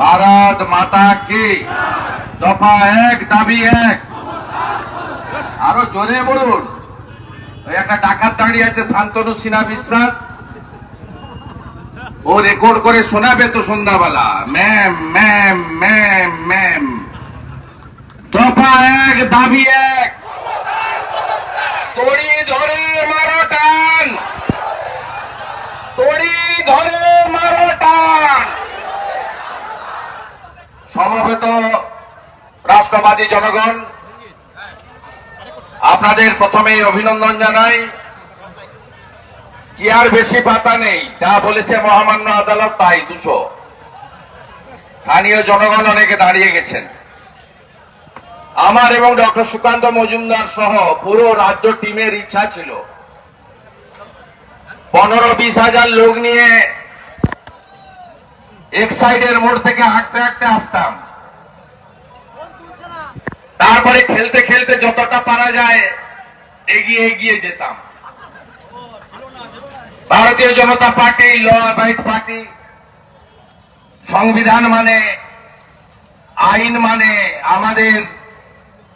ভারত মাতা কি? দফা এক, দাবি এক। আরও জোরে বলুন। ওই একটা ডাকাত দাঁড়িয়ে আছে, শান্তনু সিনহা বিশ্বাস। ও রেকর্ড করে শোনাবে তো সন্ধ্যাবেলা। Ma'am ma'am ma'am ma'am. দফা এক, দাবি এক। তড়ি ধরে মারো টান। তড়ি ধরে মারো টান। সমবেত রাষ্ট্রবাদী জনগণ, আপনাদের প্রথমে অভিনন্দন জানাই। চেয়ার বেশি পাতা নেই, যা বলেছে মহামান্য আদালত তাই দুশো। স্থানীয় জনগণ অনেকে দাঁড়িয়ে গেছেন। আমার এবং ডক্টর সুকান্ত মজুমদার সহ পুরো রাজ্য টিমের ইচ্ছা ছিল। পনেরো বিশ হাজার লোক নিয়ে এক সাইডের মোড় থেকে হাঁটতে হাঁটতে আসতাম। তারপরে খেলতে খেলতে যতটা পারা যায়, এগিয়ে এগিয়ে যেতাম। Bharatiya Janata party law abide party সংবিধান মানে আইন মানে আমাদের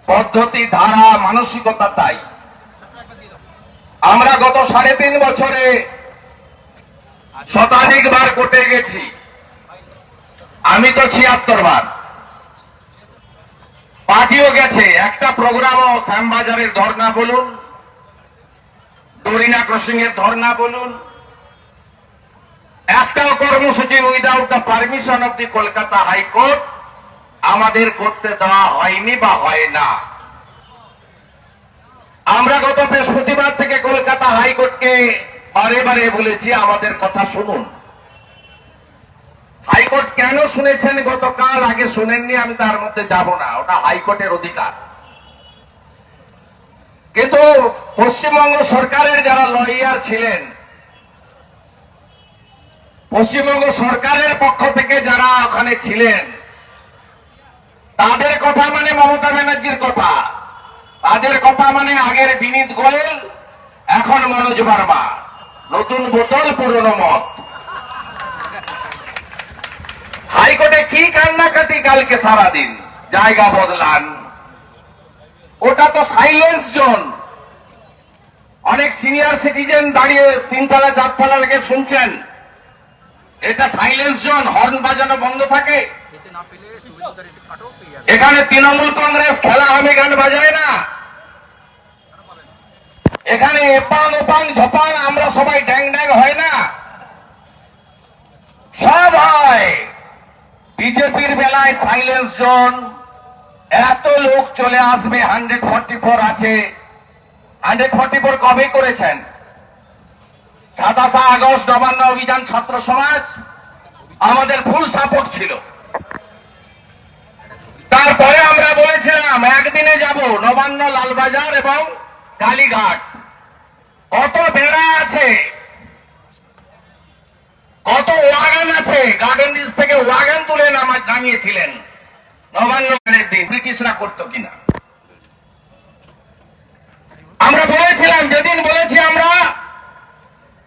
পদ্ধতি, ধারা, মানসিকতা তাই। আমরা গত সাড়ে তিন বছরে শতাধিকবার কোর্টে গেছি। আমি তো ছিয়াত্তর বার। পার্টিও গেছে। একটা প্রোগ্রামও শ্যামবাজারের ধর্না বলুন ডরিনা ক্রসিং এর ধর্না বলুন, একটাও কর্মসূচি without the permission of the Kolkata high court আমাদের করতে দেওয়া হয়নি বা হয় না। আমরা গত বৃহস্পতিবার থেকে কলকাতা হাইকোর্টকে বারে বারে বলেছি, আমাদের কথা শুনুন। হাইকোর্ট কেন শুনেছেন? গতকাল আগে শুনেননি, আমি তার মধ্যে যাব না। ওটা হাইকোর্টের অধিকার। কিন্তু পশ্চিমবঙ্গ সরকারের যারা লয়ার ছিলেন, পশ্চিমবঙ্গ সরকারের পক্ষ থেকে যারা ওখানে ছিলেন, তাদের কথা মানে মমতা ব্যানার্জির কথা। তাদের কথা মানে আগের বিনীত গোয়েল, এখন মনোজ বার্মা। নতুন বোতল, পুরনো মত হাইকোর্টে কি কান্নাকাটি কালকে সারাদিন? জায়গা বদলান। ওটা তো সাইলেন্স জোন অনেক সিনিয়র সিটিজেন দাঁড়িয়ে তিনতলা চারতলা লেগে শুনছেন। এটা সাইলেন্স জোন হর্ন বাজানো বন্ধ থাকে। এখানে তৃণমূল কংগ্রেস খেলা হবে, গান বাজায় না। এখানে এপাং ওপাং ঝপাং, আমরা সবাই ড্যাং ড্যাং হয় না। সব হয়। বিজেপির বেলায় সাইলেন্স জোন এত লোক চলে আসবে হান্ড্রেড ফর্টি ফোর আছে। হান্ড্রেড ফর্টি ফোর কবে করেছেন? সাতাশে আগস্ট, নবান্ন অভিযান ছাত্র সমাজ। আমাদের ফুল সাপোর্ট ছিল। তারপরে আমরা বলেছিলাম, একদিনে যাব নবান্ন, লালবাজার এবং কালীঘাট। কত বেড়া আছে? কত ওয়াগান আছে? গার্ডেন রিজ থেকে ওয়াগান তুলে নামা- নামিয়েছিলেন। নবান্ন গানের দিন। ব্রিটিশরা করতো কিনা? আমরা বলেছিলাম, যেদিন বলেছি আমরা,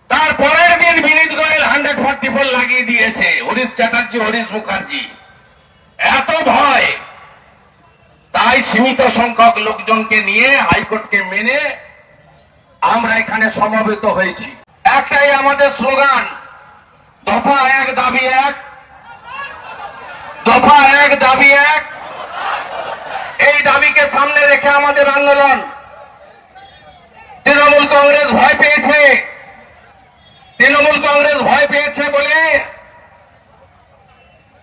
তার পরের দিন Vineet Goyal hundred forty four লাগিয়ে দিয়েছে। হরিশ চ্যাটার্জি, হরিশ মুখার্জি। এত ভয়। তাই সীমিত সংখ্যক লোকজনকে নিয়ে হাইকোর্টকে মেনে আমরা এখানে সমবেত হয়েছি। একটাই আমাদের স্লোগান দফা এক, দাবি এক। দফা এক, দাবি এক। এই দাবিকে সামনে রেখে আমাদের আন্দোলন। তৃণমূল কংগ্রেস ভয় পেয়েছে। তৃণমূল কংগ্রেস ভয় পেয়েছে বলে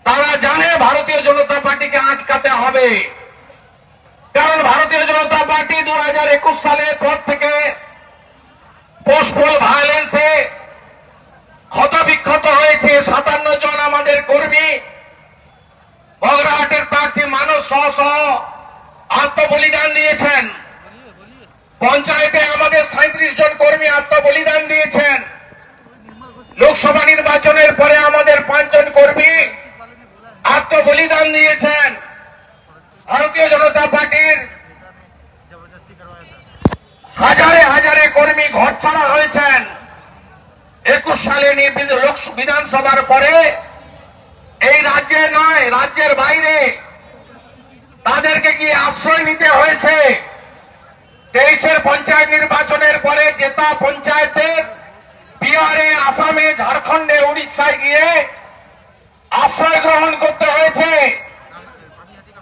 তারা জানে ভারতীয় জনতা পার্টিকে আটকাতে হবে। কারণ ভারতীয় জনতা পার্টি দু সালের পর থেকে পোস্টপোল ভায়োলেন্সে ক্ষতবিক্ষত হয়েছে সাতান্ন জন আমাদের কর্মী। বগরাহাটের প্রার্থী মানুষ সহ সহ আত্মবলিদান দিয়েছেন। পঞ্চায়েতে আমাদের সাঁত্রিশ জন কর্মী আত্মবলিদান দিয়েছেন। লোকসভা নির্বাচনের পরে আমাদের পাঁচজন কর্মী আত্মবলিদান দিয়েছেন। ভারতীয় জনতা পার্টির হাজারে হাজারে কর্মী ঘর ছাড়া হয়েছেন। একুশ সালে বিধানসভার পরে এই রাজ্যে নয়, রাজ্যের বাইরে। তাদেরকে গিয়ে আশ্রয় নিতে হয়েছে? তেইশের পঞ্চায়েত নির্বাচনের পরে জেতা পঞ্চায়েতের বিহারে, আসামে, ঝাড়খণ্ডে, উড়িষ্যায় গিয়ে আশ্রয় গ্রহণ করতে হয়েছে।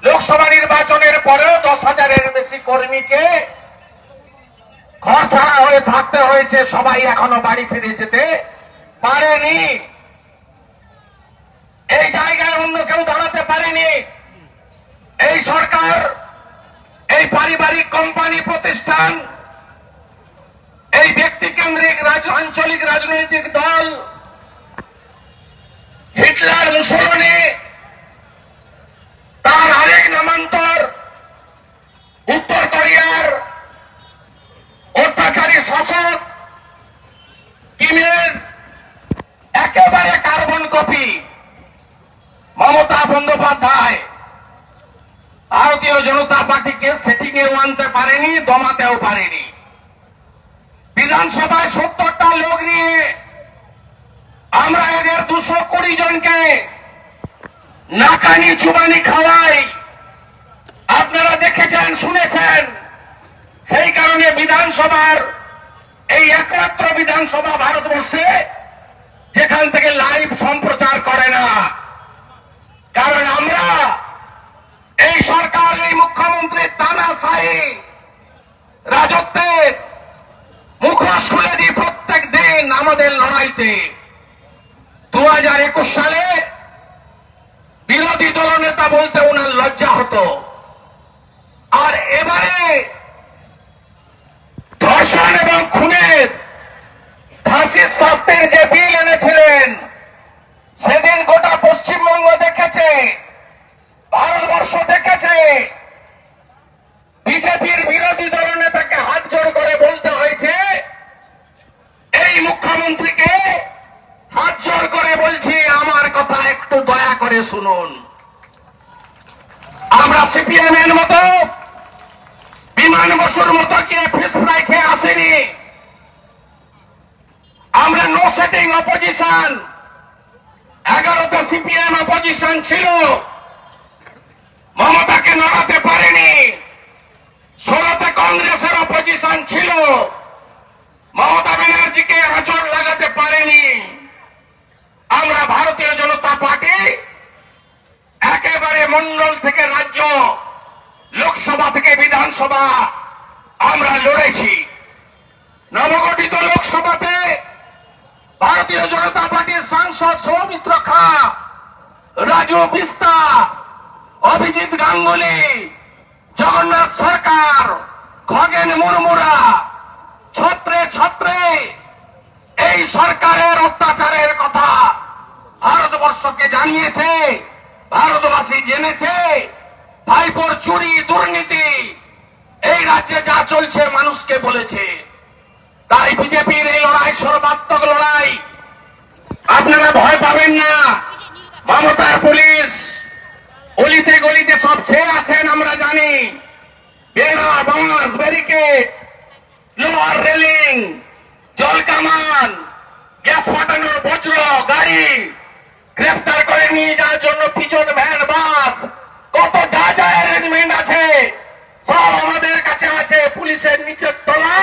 লোকসভা নির্বাচনের পরেও দশ হাজারের বেশি কর্মীকে ঘর ছাড়া হয়ে থাকতে হয়েছে, সবাই এখনও বাড়ি ফিরে যেতে পারেনি। এই জায়গায় অন্য কেউ দাঁড়াতে পারেনি। এই সরকার, এই পারিবারিক কোম্পানি প্রতিষ্ঠান, এই ব্যক্তি কেন্দ্রিক আঞ্চলিক রাজনৈতিক দল, হিটলার মুসলমানি তার আরেক নামান্তর, উত্তর কোরিয়ার অত্যাচারী শাসক, কিমের একেবারে কার্বন কপি মমতা বন্দ্যোপাধ্যায়। ভারতীয় জনতা পার্টিকে সেটিং এও আনতে পারেনি, দমাতেও পারেনি। বিধানসভায় সত্তরটা লোক নিয়ে আমরা এদের দুশো কুড়ি জনকে নাকানি চুবানি খাওয়াই। আপনারা দেখেছেন, শুনেছেন? সেই কারণে বিধানসভার এই একমাত্র বিধানসভা ভারতবর্ষে যেখান থেকে লাইভ সম্প্রচার করে না। কারণ আমরা এই সরকার, এই মুখ্যমন্ত্রী তানাশাহী রাজত্বের মুখোশ খুলে দিই প্রত্যেক দিন আমাদের লড়াইতে। দু হাজার একুশ সালে বিরোধী দলনেতা বলতে ওনার লজ্জা হতো। আর এবারে ধর্ষণ এবং খুনের ফাঁসির শাস্তির যে বিল এনেছিলেন, সেদিন গোটা পশ্চিমবঙ্গ দেখেছে, ভারতবর্ষ দেখেছে। বিজেপির বিরোধী দলনেতাকে হাত জোর করে বলতে হয়েছে, এই মুখ্যমন্ত্রীকে হাত জোর করে বলছি, আমার কথা একটু দয়া করে শুনুন। আমরা সিপিএম এর মতো বিমান বসুর মতো গিয়ে ফিস ফ্রাই খেয়ে আসেনি? আমরা নো সেটিং অপোজিশন এগারোটা সিপিএম অপোজিশন ছিল। মমতাকে নড়াতে পারেনি। ষোলোতে কংগ্রেসের অপোজিশন ছিল। মমতা ব্যানার্জিকে আচর লাগাতে পারেনি। আমরা ভারতীয় জনতা পার্টি একেবারে মন্ডল থেকে রাজ্য লোকসভা থেকে বিধানসভা, আমরা লড়েছি। নবগঠিত লোকসভাতে ভারতীয় জনতা পার্টির সাংসদ সৌমিত্র খা, রাজু বিস্তা, অভিজিৎ গাঙ্গুলি, জগন্নাথ সরকার, খগেন মুরমুরা, ছত্রে ছত্রে, এই সরকারের অত্যাচারের কথা ভারতবর্ষকে জানিয়েছে, ভারতবাসী জেনেছে। ভাইপোর চুরি, দুর্নীতি। এই রাজ্যে যা চলছে, মানুষকে বলেছে। তাই বিজেপির এই লড়াই সর্বাত্মক লড়াই। আপনারা ভয় পাবেন না। মমতার পুলিশ। অলিতে গলিতে সব ছেয়ে আছেন, আমরা জানি। বেড়া, বাঁশ, ব্যারিকেড, লোহার রেলিং, জল কামান, গ্যাস ফাটানোর বজ্র, গাড়ি। গ্রেফতার করে নিয়ে যাওয়ার জন্য পিছন ভ্যান বাস কত যা যা অ্যারেঞ্জমেন্ট আছে সব আমাদের কাছে আছে, পুলিশের নিচের তলা।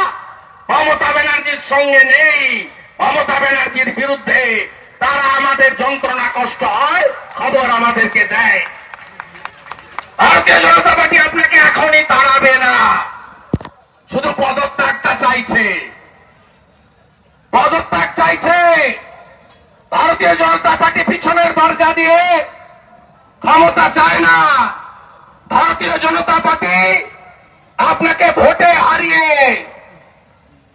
মমতা ব্যানার্জির সঙ্গে নেই। মমতা ব্যানার্জির বিরুদ্ধে তারা আমাদের যন্ত্রণা কষ্ট হয়, খবর আমাদেরকে দেয়। ভারতীয় জনতা পার্টি আপনাকে এখনই তাড়াবে না। শুধু পদত্যাগটা চাইছে। পদত্যাগ চাইছে ভারতীয় জনতা পার্টি পিছনের দরজা দিয়ে। ক্ষমতা চায় না। ভারতীয় জনতা পার্টি আপনাকে ভোটে হারিয়ে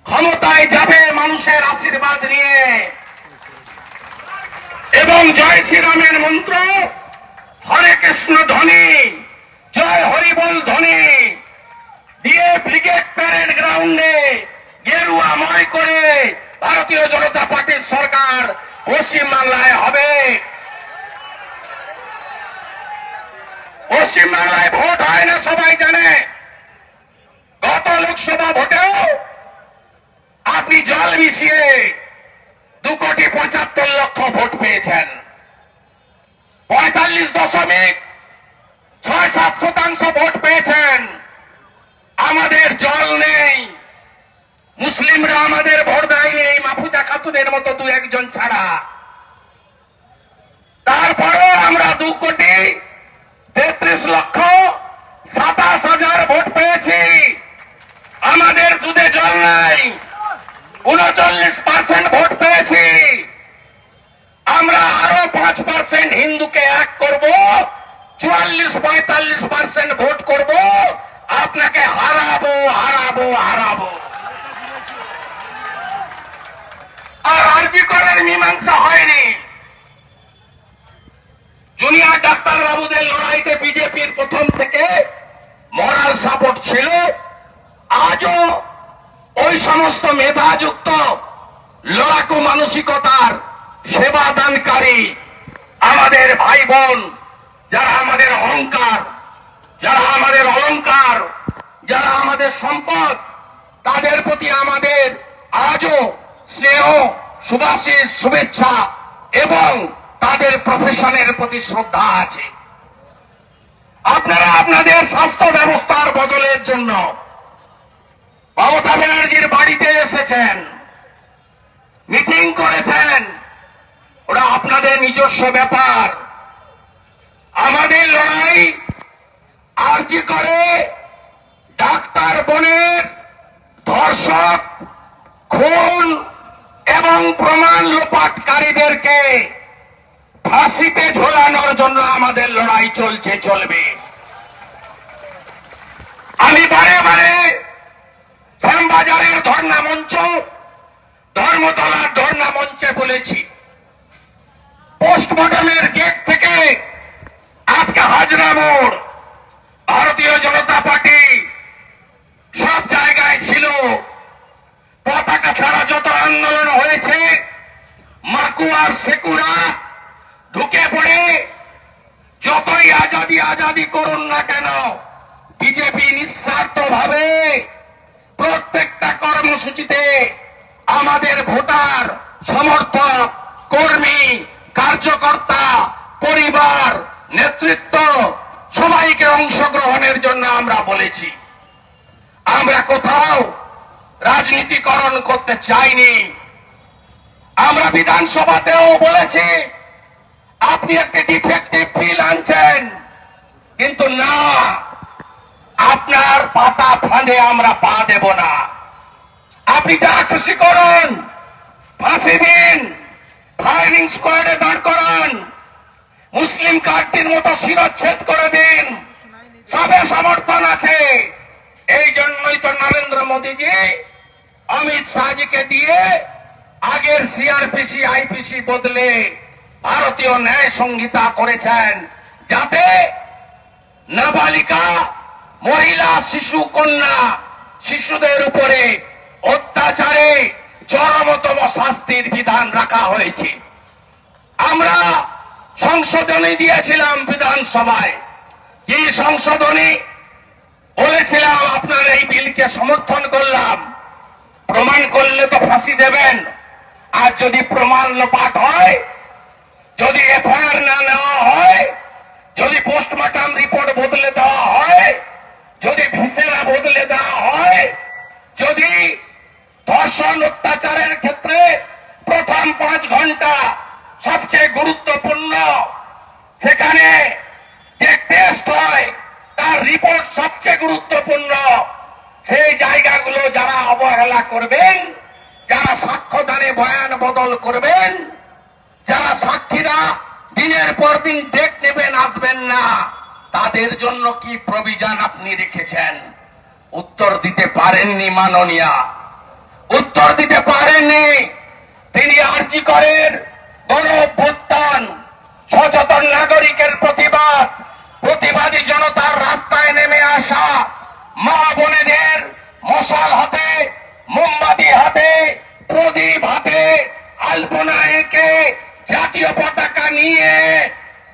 ক্ষমতায় যাবে মানুষের আশীর্বাদ নিয়ে। এবং জয় শ্রীরামের মন্ত্র, হরে কৃষ্ণ ধ্বনি, জয় হরিবল ধ্বনি, দিয়ে ব্রিগেড প্যারেড গ্রাউন্ডে গেরুয়াময় করে ভারতীয় জনতা পার্টির সরকার পশ্চিম বাংলায় হবে। পশ্চিম বাংলায় ভোট হয় না, সবাই জানে। গত লোকসভা ভোটেও আপনি জল মিশিয়ে দু কোটি পঁচাত্তর লক্ষ ভোট পেয়েছেন। পঁয়তাল্লিশ দশমিক ছয় সাত শতাংশ ভোট পেয়েছেন। আমাদের জল নেই। মুসলিমরা আমাদের ভোট দেয়নি মাফুজা খাতুনের মতো দু একজন ছাড়া। তারপরেও আমরা দু কোটি তেত্রিশ লক্ষ সাতাশ হাজার ভোট পেয়েছি। আমাদের দুধে জল নাই। উনচল্লিশ পার্সেন্ট ভোট পেয়েছি। আমরা আরও পাঁচ পার্সেন্ট হিন্দুকে এক করব, চুয়াল্লিশ পঁয়তাল্লিশ পার্সেন্ট ভোট করব, আপনাকে হারাবো হারাবো হারাবো। আর আরজি করার মীমাংসা হয়নি। জুনিয়র ডাক্তার বাবুদের লড়াইতে বিজেপির প্রথম থেকে মরাল সাপোর্ট ছিল। আজও ওই সমস্ত মেধাযুক্ত লড়াকু মানসিকতার সেবা দানকারী আমাদের ভাই বোন যারা আমাদের অহংকার, যারা আমাদের অলংকার, যারা আমাদের সম্পদ, তাদের প্রতি আমাদের আজও স্নেহ সুভাষিস শুভেচ্ছা এবং তাদের প্রফেশনের প্রতি শ্রদ্ধা আছে। আপনারা আপনাদের স্বাস্থ্য ব্যবস্থার বদলের জন্য মমতা ব্যানার্জির বাড়িতে এসেছেন। মিটিং করেছেন। ওরা আপনাদের নিজস্ব ব্যাপার। আমাদের লড়াই আর্জি করে ডাক্তার বোনের ধর্ষক, খুন এবং প্রমাণ লোপাটকারীদেরকে ফাঁসিতে ঝোলানোর জন্য আমাদের লড়াই চলছে, চলবে। আমি বারে বারে শ্যামবাজারের ধর্ণা মঞ্চ, ধর্মতলার ধর্ণা মঞ্চে বলেছি। পোস্টমর্টমের গেট থেকে আজকে হাজরা মোড়, ভারতীয় জনতা পার্টি সব জায়গায় ছিল। পতাকা ছাড়া যত আন্দোলন হয়েছে মাকুয়ার সেকুরা ঢুকে পড়ে। যতই আজাদি আজাদি করুন না কেন, বিজেপি নিঃস্বার্থ ভাবে কর্মসূচিতে আমাদের ভোটার, সমর্থক, কর্মী, কার্যকর্তা, পরিবার, নেতৃত্ব সবাইকে অংশগ্রহণের জন্য আমরা বলেছি। আমরা কোথাও রাজনীতিকরণ করতে চাইনি। আমরা বিধানসভাতেও বলেছি, আপনি একটি ডিফেক্টিভ বিল আনছেন, কিন্তু না, আপনার পাতা ফাঁদে আমরা পা দেব না। আপনি যা খুশি করুন। ফাঁসি দিন। ফায়ারিং স্কোয়াডে দাঁড় করান। মুসলিম কার্ডটির মতো শিরচ্ছেদ করে দিন। সবে সমর্থন আছে। এই জন্যই তো নরেন্দ্র মোদীজি, অমিত শাহজিকে দিয়ে আগের সিআরপিসি আইপিসি বদলে ভারতীয় ন্যায় সংহিতা করেছেন। যাতে নাবালিকা, মহিলা, শিশু, কন্যা, শিশুদের উপরে অত্যাচারে চরমতম শাস্তির বিধান রাখা হয়েছে। আমরা সংশোধনী দিয়েছিলাম বিধানসভায়। কি সংশোধনী? বলেছিলাম, আপনার এই বিলকে সমর্থন করলাম। প্রমাণ করলে তো ফাঁসি দেবেন। আর যদি প্রমাণ লোপাট হয়, যদি এফআইআর না নেওয়া হয়, যদি পোস্টমর্টম রিপোর্ট বদলে দেওয়া হয়, যদি ভিসেরা বদলে দেওয়া হয়, যদি ধর্ষণ অত্যাচারের ক্ষেত্রে প্রথম পাঁচ ঘণ্টা সবচেয়ে গুরুত্বপূর্ণ। সেখানে যে টেস্ট হয়, তার রিপোর্ট সবচেয়ে গুরুত্বপূর্ণ। সেই জায়গাগুলো যারা অবহেলা করবেন, যারা সাক্ষ্যদানে বয়ান বদল করবেন, যারা সাক্ষীরা দিনের পর দিন ডেক নেবেন, আসবেন না, তাদের জন্য কি প্রবিধান আপনি রেখেছেন? উত্তর দিতে পারেননি মাননীয়া। উত্তর দিতে পারেননি। তিনি আর্জি করেন। গণ সচেতন নাগরিকের প্রতিবাদ, প্রতিবাদী জনতার রাস্তায় নেমে আসা মা বোনেদের মশাল হাতে, মোমবাতি হাতে, প্রদীপ হাতে, আলপনা এঁকে জাতীয় পতাকা নিয়ে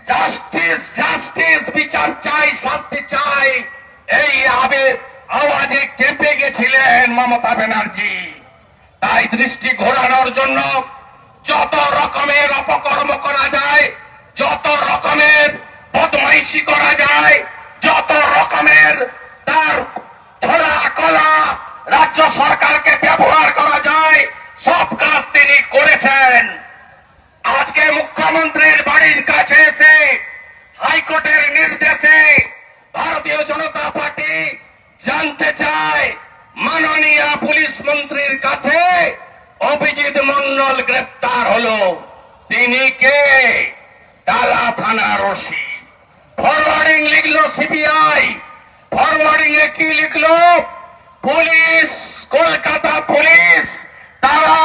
জাস্টিস জাস্টিস বিচার চাই, শাস্তি চাই। এই আবেগ, আওয়াজে কেঁপে গেছিলেন মমতা ব্যানার্জি। তাই দৃষ্টি ঘোরানোর জন্য যত রকমের অপকর্ম করা যায়, যত রকমের বদমাইশি করা যায়, যত রকমের তার ছড়া কলা রাজ্য সরকারকে ব্যবহার করা যায়, সব কাজ তিনি করেছেন। আজকে মুখ্যমন্ত্রীর বাড়ির কাছে এসে হাইকোর্টের নির্দেশে ভারতীয় জনতা পার্টি জানতে চায় মাননীয় পুলিশ মন্ত্রীর কাছে অভিজিৎ মন্ডল গ্রেপ্তার হলো। তিনি কে? ডালা থানার ওসি ফরওয়ার্ডিং লিখলো সিবিআই। ফরওয়ার্ডিং এ কি লিখলো? পুলিশ, কলকাতা পুলিশ, তারা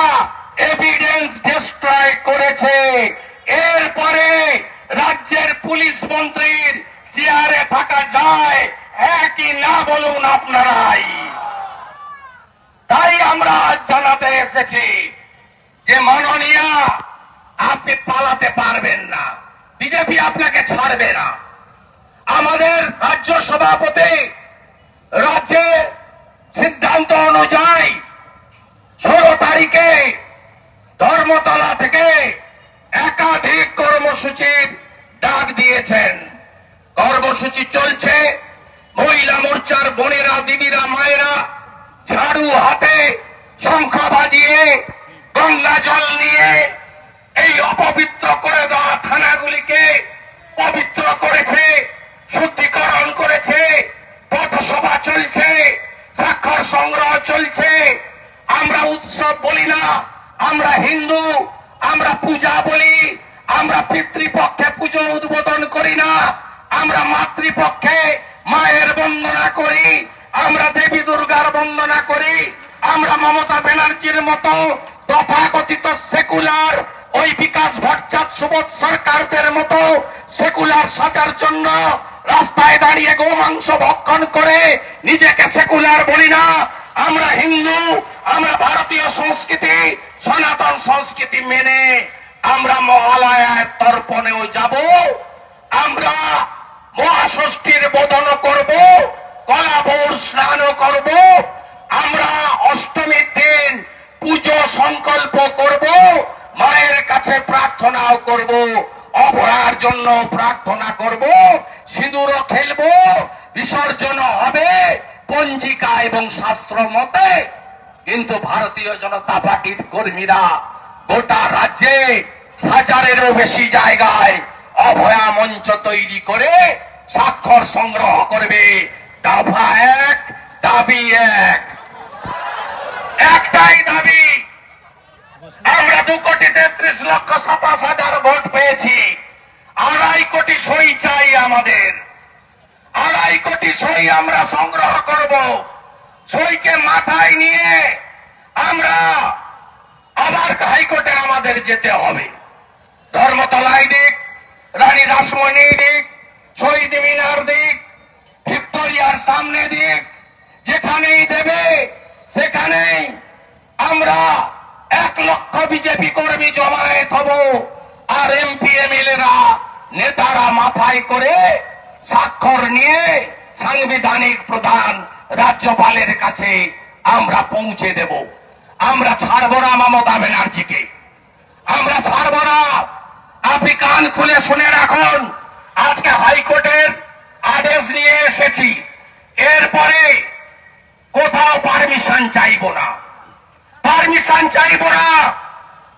এভিডেন্স ডিস্ট্রয় করেছে। এরপরে রাজ্যের পুলিশ মন্ত্রীর চেয়ারে থাকা যায়। কি না বলুন আপনারাই। তাই আমরা জানাতে এসেছি যে মাননীয়া, আপনি পালাতে পারবেন না। বিজেপি আপনাকে ছাড়বে না। আমাদের রাজ্য সভাপতি রাজ্যে সিদ্ধান্ত অনুযায়ী ষোলো তারিখে ধর্মতলা থেকে একাধিক কর্মসূচির ডাক দিয়েছেন। কর্মসূচি চলছে। মহিলা মোর্চার বোনেরা, দিদিরা, মায়েরা ঝাড়ু হাতে শঙ্খ বাজিয়ে গঙ্গা জল নিয়ে এই অপবিত্র করে দেওয়া থানাগুলিকে পবিত্র করেছে, শুদ্ধিকরণ করেছে, পথসভা চলছে, স্বাক্ষর সংগ্রহ চলছে। আমরা উৎসব বলি না, আমরা হিন্দু, আমরা পূজা বলি, আমরা পিতৃপক্ষে পুজো উদ্বোধন করি না, আমরা মাতৃপক্ষে মায়ের বন্দনা করি। আমরা দেবী দুর্গার বন্দনা করি। আমরা মমতা ব্যানার্জির মতো তথাকথিত সেকুলার ওই বিকাশ ভট্টাচার্য সুবোধ সরকারদের মতো সেকুলার সাজার জন্য রাস্তায় দাঁড়িয়ে গোমাংস ভক্ষণ করে নিজেকে সেকুলার বলি না। আমরা হিন্দু, আমরা ভারতীয় সংস্কৃতি, সনাতন সংস্কৃতি মেনে আমরা মহালয়ার তর্পণেও যাব। আমরা মহাষষ্ঠীর বোধন করব। কলাবর স্নানও করব, আমরা অষ্টমীর দিন পুজো সংকল্প করব, মায়ের কাছে প্রার্থনাও করব অভয়ার জন্য প্রার্থনা করব সিঁদুরও খেলব, বিসর্জন হবে, পঞ্জিকা এবং শাস্ত্র মতে। কিন্তু ভারতীয় জনতা পার্টির কর্মীরা গোটা রাজ্যে হাজারেরও বেশি জায়গায় অভয়া মঞ্চ তৈরি করে স্বাক্ষর সংগ্রহ করবে। দফা এক, দাবি এক। একটাই দাবি, আমরা দু কোটি তেত্রিশ লক্ষ সাতাশ হাজার ভোট পেয়েছি। আড়াই কোটি সই চাই আমাদের। আড়াই কোটি সই আমরা সংগ্রহ করব। সইকে মাথায় নিয়ে আমরা আবার হাইকোর্টে আমাদের যেতে হবে। ধর্মতলায় দিক, রানী রাসমণি দিক, শহীদ মিনার দিক ভিক্টোরিয়ার সামনে দিক, যেখানেই দেবে, সেখানেই আমরা এক লক্ষ বিজেপি কর্মী জমায়েত হব। আর এমপি, এমএলএরা, নেতারা মাথায় করে স্বাক্ষর নিয়ে সাংবিধানিক প্রধান রাজ্যপালের কাছে আমরা পৌঁছে দেব। আমরা ছাড়ব না মমতা ব্যানার্জিকে। আমরা ছাড়ব না। আপনি কান খুলে শুনে রাখুন। আজকে হাইকোর্টের আদেশ নিয়ে এসেছি। এরপরে কোথাও পারমিশন চাইব না। পারমিশন চাইব না।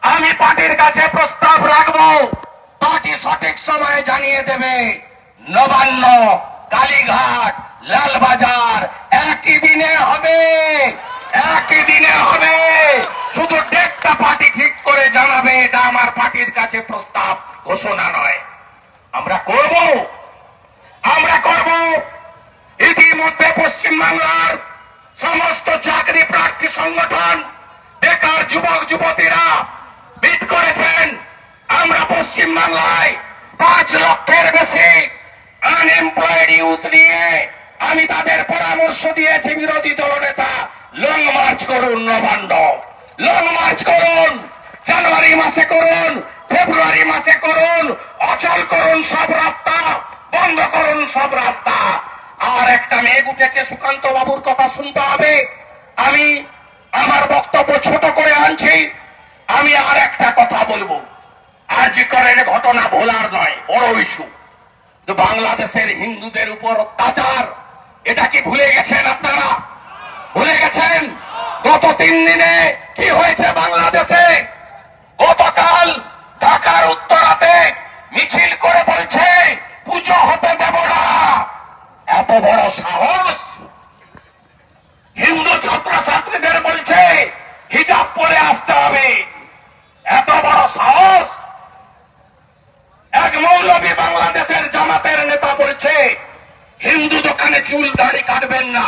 আমি পার্টির কাছে প্রস্তাব রাখব। পার্টি সঠিক সময়ে জানিয়ে দেবে। নবান্ন, কালীঘাট, লালবাজার, একই দিনে হবে। একই দিনে হবে। শুধু ডেটটা পার্টি ঠিক করে জানাবে। এটা আমার পার্টির কাছে প্রস্তাব, ঘোষণা নয়। আমরা করব। আমরা করব। ইতিমধ্যে পশ্চিমবাংলার সমস্ত চাকরি প্রার্থী সংগঠন, বেকার যুবক, যুবতীরা বিট করেছেন। আমরা পশ্চিমবাংলায় পাঁচ লক্ষের বেশি আনএমপ্লয়েড ইউথ নিয়ে আমি তাদের পরামর্শ দিয়েছি, বিরোধী দলনেতা। লং মার্চ করুন নবান্ন লং মার্চ করুন, জানুয়ারি মাসে করুন, ফেব্রুয়ারি মাসে করুন, অচল করুন সব রাস্তা। বন্ধ করুন সব রাস্তা। আর একটা মেঘ উঠেছে, সুকান্ত বাবুর কথা শুনতে হবে। আমি আমার বক্তব্য ছোট করে আনছি। আমি আর একটা কথা বলব। আর জি করেন ঘটনা ভোলার নয়, বড় ইস্যু। বাংলাদেশের হিন্দুদের উপর অত্যাচার, এটা কি ভুলে গেছেন আপনারা? ভুলে গেছেন? গত তিন দিনে কি হয়েছে বাংলাদেশে? দাড়ি কাটবেন না।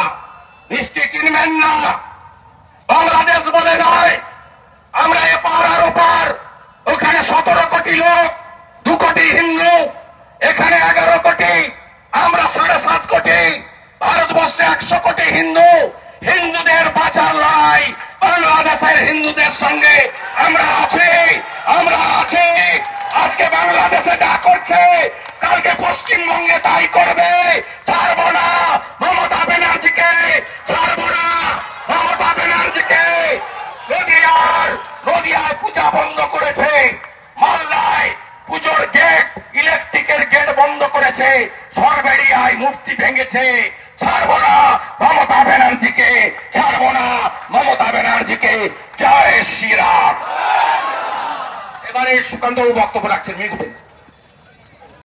মিষ্টি কিনবেন না। বাংলাদেশ বলে নয়, আমরা এপার আর ওপার, ওখানে সতেরো কোটি লোক, দু কোটি হিন্দু, এখানে এগারো কোটি, আমরা সাড়ে সাত কোটি ভারতবর্ষে একশো কোটি হিন্দু, হিন্দুদের বাঁচার লড়াই বাংলাদেশের হিন্দুদের সঙ্গে আমরা আছি আমরা আছি। আজকে বাংলাদেশে যা করছে কালকে পশ্চিমবঙ্গে তাই করবে। ছাড়বো না মমতা ব্যানার্জিকে। ছাড়বো না মমতা ব্যানার্জিকে। নদিয়ার নদিয়ায় পূজা বন্ধ করেছে। মালদায় পুজোর গেট ইলেকট্রিকের গেট বন্ধ করেছে। সরবেরিয়ায় মূর্তি ভেঙেছে। ছাড়বো না মমতা ব্যানার্জিকে। ছাড়বো না মমতা ব্যানার্জিকে। জয় শ্রীরাম। এবারে সুকান্তবাবু বক্তব্য রাখছেন মিগুটেন